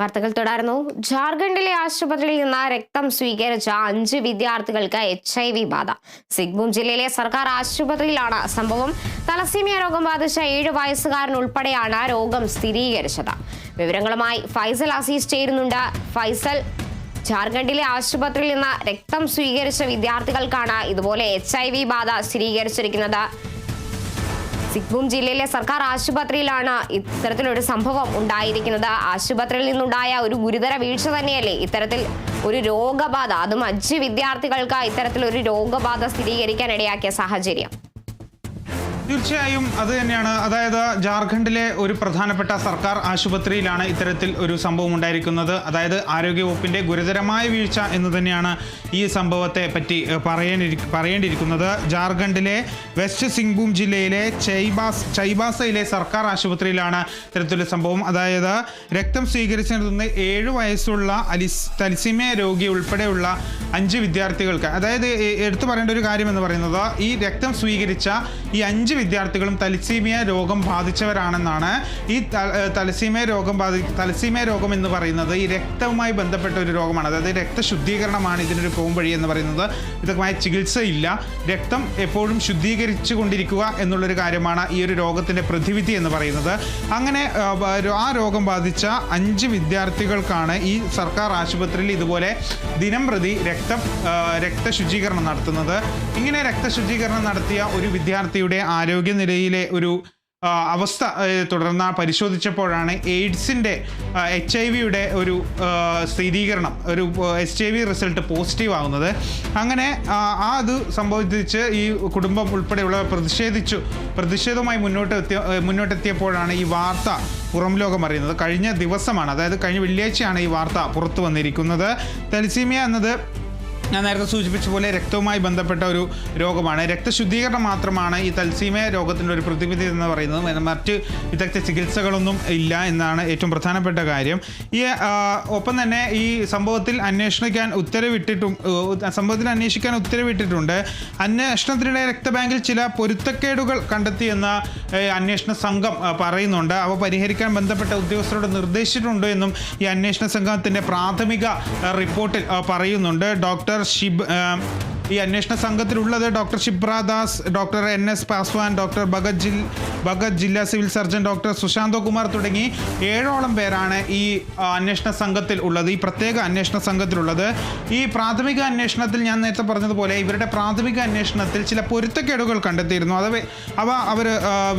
വാർത്തകൾ തുടർന്നു ജാർഖണ്ഡിലെ ആശുപത്രിയിൽ നിന്ന് രക്തം സ്വീകരിച്ച അഞ്ച് വിദ്യാർത്ഥികൾക്ക് എച്ച് ഐ വി ബാധ. സിഗ്ബും ജില്ലയിലെ സർക്കാർ ആശുപത്രിയിലാണ് സംഭവം. തലസീമിയ രോഗം ബാധിച്ച ഏഴ് വയസ്സുകാരൻ ഉൾപ്പെടെയാണ് രോഗം സ്ഥിരീകരിച്ചത്. വിവരങ്ങളുമായി ഫൈസൽ അസീസ് ചേരുന്നുണ്ട്. ഫൈസൽ ജാർഖണ്ഡിലെ ആശുപത്രിയിൽ നിന്ന് രക്തം സ്വീകരിച്ച വിദ്യാർത്ഥികൾക്കാണ് ഇതുപോലെ എച്ച് ബാധ സ്ഥിരീകരിച്ചിരിക്കുന്നത്. സിക്ബും ജില്ലയിലെ സർക്കാർ ആശുപത്രിയിലാണ് ഇത്തരത്തിലൊരു സംഭവം ഉണ്ടായിരിക്കുന്നത്. ആശുപത്രിയിൽ നിന്നുണ്ടായ ഒരു ഗുരുതര വീഴ്ച തന്നെയല്ലേ? ഇത്തരത്തിൽ ഒരു രോഗബാധ അതും അഞ്ച് വിദ്യാർത്ഥികൾക്ക് ഇത്തരത്തിലൊരു രോഗബാധ സ്ഥിരീകരിക്കാൻ ഇടയാക്കിയ സാഹചര്യം. തീർച്ചയായും അത് തന്നെയാണ്. അതായത് ജാർഖണ്ഡിലെ ഒരു പ്രധാനപ്പെട്ട സർക്കാർ ആശുപത്രിയിലാണ് ഇത്തരത്തിൽ ഒരു സംഭവം ഉണ്ടായിരിക്കുന്നത്. അതായത് ആരോഗ്യവകുപ്പിന്റെ ഗുരുതരമായ വീഴ്ച എന്ന് തന്നെയാണ് ഈ സംഭവത്തെ പറ്റി പറയാനിരി പറയേണ്ടിയിരിക്കുന്നത്. ജാർഖണ്ഡിലെ വെസ്റ്റ് സിംഗ്ഭൂം ജില്ലയിലെ ചൈബാസ് ചൈബാസയിലെ സർക്കാർ ആശുപത്രിയിലാണ് ഇത്തരത്തിലൊരു സംഭവം. അതായത് രക്തം സ്വീകരിച്ചിരുന്ന ഏഴ് വയസ്സുള്ള അലിസ് തലിസിമയ രോഗി ഉൾപ്പെടെയുള്ള അഞ്ച് വിദ്യാർത്ഥികൾക്ക് അതായത് എടുത്തു പറയേണ്ട ഒരു കാര്യം എന്ന് പറയുന്നത് ഈ രക്തം സ്വീകരിച്ച ഈ അഞ്ച് വിദ്യാർത്ഥികളും തലസീമിയ രോഗം ബാധിച്ചവരാണെന്നാണ് ഈ തലസീമിയ രോഗം ബാധി തലസീമിയ രോഗം എന്ന് പറയുന്നത് ഈ രക്തവുമായി ബന്ധപ്പെട്ട ഒരു രോഗമാണ്. അതായത് രക്തശുദ്ധീകരണമാണ് ഇതിനൊരു പോംവഴി എന്ന് പറയുന്നത്. ഇതൊക്കെ ചികിത്സയില്ല. രക്തം എപ്പോഴും ശുദ്ധീകരിച്ചു കൊണ്ടിരിക്കുക എന്നുള്ളൊരു കാര്യമാണ് ഈ ഒരു രോഗത്തിന്റെ പ്രതിവിധി എന്ന് പറയുന്നത്. അങ്ങനെ ആ, രോഗം ബാധിച്ച അഞ്ച് വിദ്യാർത്ഥികൾക്കാണ് ഈ സർക്കാർ ആശുപത്രിയിൽ ഇതുപോലെ ദിനം പ്രതി രക്തം ആ, രക്തശുചീകരണം നടത്തുന്നത്. ഇങ്ങനെ രക്തശുചീകരണം നടത്തിയ ഒരു വിദ്യാർത്ഥിയുടെ ആരോഗ്യനിലയിലെ ഒരു അവസ്ഥ തുടർന്ന് പരിശോധിച്ചപ്പോഴാണ് എയ്ഡ്സിന്റെ എച്ച് ഐ വിയുടെ ഒരു സ്ഥിരീകരണം ഒരു H I V result positive ആകുന്നത് അങ്ങനെ ആ അത് സംഭവിച്ച് ഈ കുടുംബം ഉൾപ്പെടെയുള്ള പ്രതിഷേധിച്ചു. പ്രതിഷേധവുമായി മുന്നോട്ട് എത്തിയ മുന്നോട്ടെത്തിയപ്പോഴാണ് ഈ വാർത്ത പുറം ലോകം അറിയുന്നത്. കഴിഞ്ഞ ദിവസമാണ് അതായത് കഴിഞ്ഞ വെള്ളിയാഴ്ചയാണ് ഈ വാർത്ത പുറത്തു വന്നിരിക്കുന്നത്. തലസീമിയ എന്നത് ഞാൻ നേരത്തെ സൂചിപ്പിച്ച പോലെ രക്തവുമായി ബന്ധപ്പെട്ട ഒരു രോഗമാണ്. രക്തശുദ്ധീകരണം മാത്രമാണ് ഈ തൽസീമയ രോഗത്തിന്റെ ഒരു പ്രതിവിധി എന്ന് പറയുന്നത്. മറ്റ് വിദഗ്ധ ചികിത്സകളൊന്നും ഇല്ല എന്നാണ് ഏറ്റവും പ്രധാനപ്പെട്ട കാര്യം. ഈ ഒപ്പം തന്നെ ഈ സംഭവത്തിൽ അന്വേഷിക്കാൻ ഉത്തരവിട്ടിട്ടും സംഭവത്തിൽ അന്വേഷിക്കാൻ ഉത്തരവിട്ടിട്ടുണ്ട്. അന്വേഷണത്തിനിടെ രക്തബാങ്കിൽ ചില പൊരുത്തക്കേടുകൾ കണ്ടെത്തിയെന്ന അന്വേഷണ സംഘം പറയുന്നുണ്ട്. അവ പരിഹരിക്കാൻ ബന്ധപ്പെട്ട ഉദ്യോഗസ്ഥരോട് നിർദ്ദേശിച്ചിട്ടുണ്ട് എന്നും ഈ അന്വേഷണ സംഘത്തിന്റെ പ്രാഥമിക റിപ്പോർട്ടിൽ പറയുന്നുണ്ട്. ഡോക്ടർ ഷിബ് ഈ അന്വേഷണ സംഘത്തിലുള്ളത് doctor Shibra Das doctor N S Paswan doctor Bhagat ജിൽ ഭഗത് ജില്ലാ civil surgeon doctor Sushanto Kumar തുടങ്ങി ഏഴോളം പേരാണ് ഈ അന്വേഷണ സംഘത്തിൽ ഉള്ളത് ഈ പ്രത്യേക അന്വേഷണ സംഘത്തിലുള്ളത്. ഈ പ്രാഥമിക അന്വേഷണത്തിൽ ഞാൻ നേരത്തെ പറഞ്ഞതുപോലെ ഇവരുടെ പ്രാഥമിക അന്വേഷണത്തിൽ ചില പൊരുത്തക്കേടുകൾ കണ്ടെത്തിയിരുന്നു. അത് അവ അവർ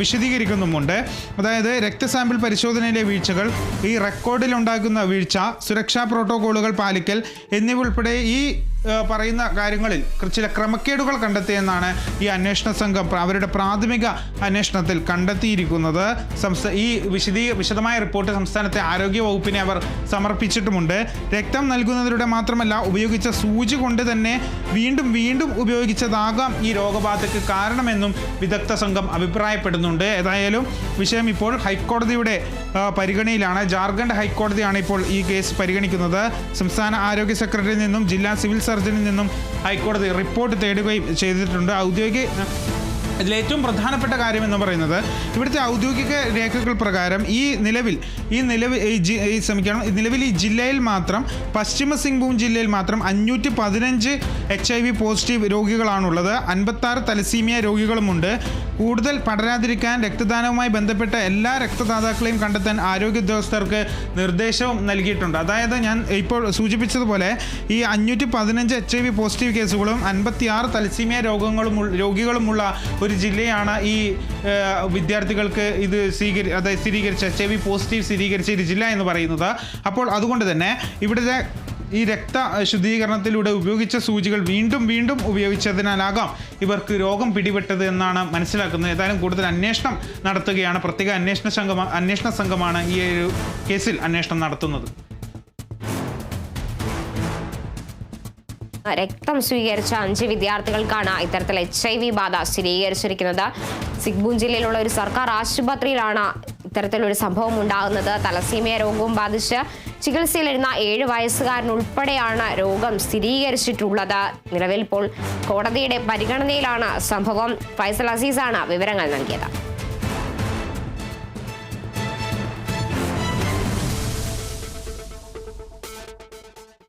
വിശദീകരിക്കുന്നുമുണ്ട്. അതായത് രക്തസാമ്പിൾ പരിശോധനയിലെ വീഴ്ചകൾ ഈ റെക്കോർഡിൽ ഉണ്ടാക്കുന്ന വീഴ്ച സുരക്ഷാ പ്രോട്ടോകോളുകൾ പാലിക്കൽ എന്നിവ ഉൾപ്പെടെ ഈ പറയുന്ന കാര്യങ്ങളിൽ ചില ക്രമക്കേടുകൾ കണ്ടെത്തിയെന്നാണ് ഈ അന്വേഷണ സംഘം അവരുടെ പ്രാഥമിക അന്വേഷണത്തിൽ കണ്ടെത്തിയിരിക്കുന്നത്. ഈ വിശദീ വിശദമായ റിപ്പോർട്ട് സംസ്ഥാനത്തെ ആരോഗ്യ വകുപ്പിനെ അവർ സമർപ്പിച്ചിട്ടുമുണ്ട്. രക്തം നൽകുന്നതിലൂടെ മാത്രമല്ല ഉപയോഗിച്ച സൂചി കൊണ്ട് തന്നെ വീണ്ടും വീണ്ടും ഉപയോഗിച്ചതാകാം ഈ രോഗബാധയ്ക്ക് കാരണമെന്നും വിദഗ്ധ സംഘം അഭിപ്രായപ്പെടുന്നുണ്ട്. ഏതായാലും വിഷയം ഇപ്പോൾ ഹൈക്കോടതിയുടെ പരിഗണയിലാണ് ജാർഖണ്ഡ് ഹൈക്കോടതിയാണ് ഇപ്പോൾ ഈ കേസ് പരിഗണിക്കുന്നത്. സംസ്ഥാന ആരോഗ്യ സെക്രട്ടറിയിൽ നിന്നും ജില്ലാ സിവിൽ സർജനിൽ നിന്നും ഹൈക്കോടതി റിപ്പോർട്ട് തേടുകയും ചെയ്തിട്ടുണ്ട്. ഔദ്യോഗിക ഇതിലേറ്റവും പ്രധാനപ്പെട്ട കാര്യം എന്ന് പറയുന്നത് ഇവിടുത്തെ ഔദ്യോഗിക രേഖകൾ പ്രകാരം ഈ നിലവിൽ ഈ നിലവിൽ ഈ ശ്രമിക്കണം. നിലവിൽ ഈ ജില്ലയിൽ മാത്രം പശ്ചിമ സിംഗ്ഭൂം ജില്ലയിൽ മാത്രം അഞ്ഞൂറ്റി പതിനഞ്ച് എച്ച് ഐ വി പോസിറ്റീവ് രോഗികളാണുള്ളത്. അൻപത്താറ് തലസീമിയ രോഗികളുമുണ്ട്. കൂടുതൽ പടരാതിരിക്കാൻ രക്തദാനവുമായി ബന്ധപ്പെട്ട എല്ലാ രക്തദാതാക്കളെയും കണ്ടെത്താൻ ആരോഗ്യ ഉദ്യോഗസ്ഥർക്ക് നിർദ്ദേശവും നൽകിയിട്ടുണ്ട്. അതായത് ഞാൻ ഇപ്പോൾ സൂചിപ്പിച്ചതുപോലെ ഈ അഞ്ഞൂറ്റി പതിനഞ്ച് എച്ച് ഐ വി പോസിറ്റീവ് കേസുകളും അൻപത്തിയാറ് തലസീമിയ രോഗങ്ങളും രോഗികളുമുള്ള ഒരു ജില്ലയാണ് ഈ വിദ്യാർത്ഥികൾക്ക് ഇത് സ്വീകരി അതായത് സ്ഥിരീകരിച്ച എച്ച് ഐ വി പോസിറ്റീവ് സ്ഥിരീകരിച്ച ഒരു ജില്ല എന്ന് പറയുന്നത്. അപ്പോൾ അതുകൊണ്ട് തന്നെ ഇവിടുത്തെ ഈ രക്ത ശുദ്ധീകരണത്തിലൂടെ ഉപയോഗിച്ച സൂചികൾ വീണ്ടും വീണ്ടും ഉപയോഗിച്ചതിനാലാകാം ഇവർക്ക് രോഗം പിടിപെട്ടത് എന്നാണ് മനസ്സിലാക്കുന്നത്. ഏതായാലും കൂടുതൽ അന്വേഷണം നടത്തുകയാണ്. പ്രത്യേക അന്വേഷണ സംഘം അന്വേഷണ സംഘമാണ് ഈ ഒരു കേസിൽ അന്വേഷണം നടത്തുന്നത്. രക്തം സ്വീകരിച്ച അഞ്ച് വിദ്യാർത്ഥികൾക്കാണ് ഇത്തരത്തിൽ എച്ച് ഐ വി ബാധ സ്ഥിരീകരിച്ചിരിക്കുന്നത്. സിഗ്ബൂൺ ജില്ലയിലുള്ള ഒരു സർക്കാർ ആശുപത്രിയിലാണ് ഇത്തരത്തിലൊരു സംഭവം ഉണ്ടാകുന്നത് തലസീമിയ രോഗവും ബാധിച്ച് ചികിത്സയിലിരുന്ന ഏഴ് വയസ്സുകാരൻ ഉൾപ്പെടെയാണ് രോഗം സ്ഥിരീകരിച്ചിട്ടുള്ളത്. നിലവിൽ ഇപ്പോൾ കോടതിയുടെ പരിഗണനയിലാണ് സംഭവം. ഫൈസൽ അസീസാണ് വിവരങ്ങൾ നൽകിയത്.